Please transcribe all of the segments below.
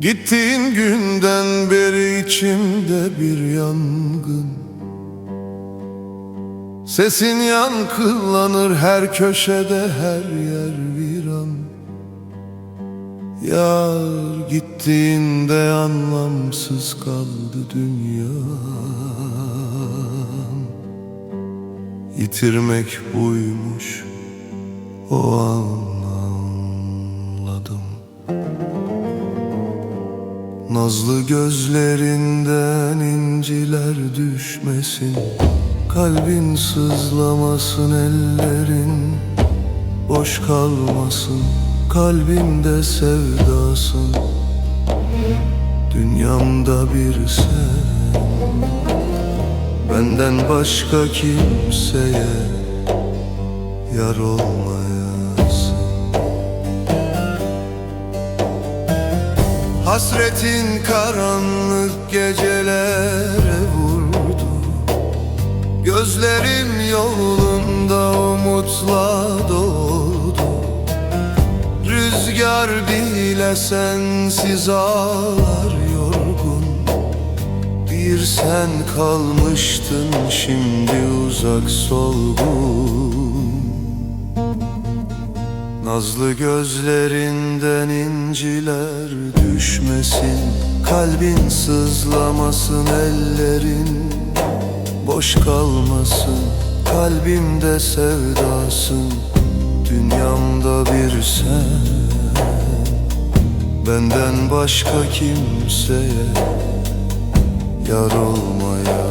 Gittiğin günden beri içimde bir yangın. Sesin yankılanır her köşede her yer viran. Yar gittiğinde anlamsız kaldı dünya Yitirmek buymuş o an Nazlı gözlerinden inciler düşmesin. Kalbin sızlamasın ellerin. Boş kalmasın kalbimde sevdasın. Dünyamda bir sen. Benden başka kimseye yar olmayasın Hasretin karanlık gecelere vurdu. Gözlerim yolunda umutla doldu. Rüzgar bile sensiz ağlar yorgun. Bir sen kalmıştın şimdi uzak solgun Nazlı gözlerinden inciler düşmesin Kalbin sızlamasın ellerin Boş kalmasın kalbimde sevdasın Dünyamda bir sen. Benden başka kimseye yar olmayasın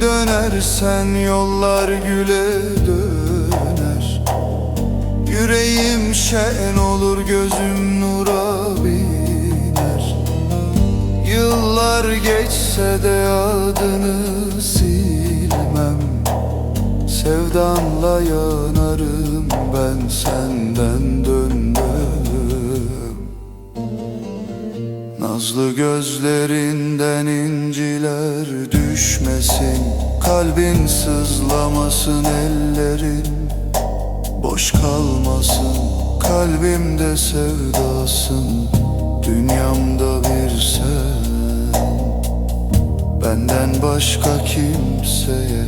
Dönersen yollar güle döner. Yüreğim şen olur gözüm nura biner. Yıllar geçse de adını silmem. Sevdanla yanarım ben senden döndüm Nazlı gözlerinden inciler düşmesin Kalbin sızlamasın ellerin Boş kalmasın. Kalbimde sevdasın Dünyamda bir sen. Benden başka kimseye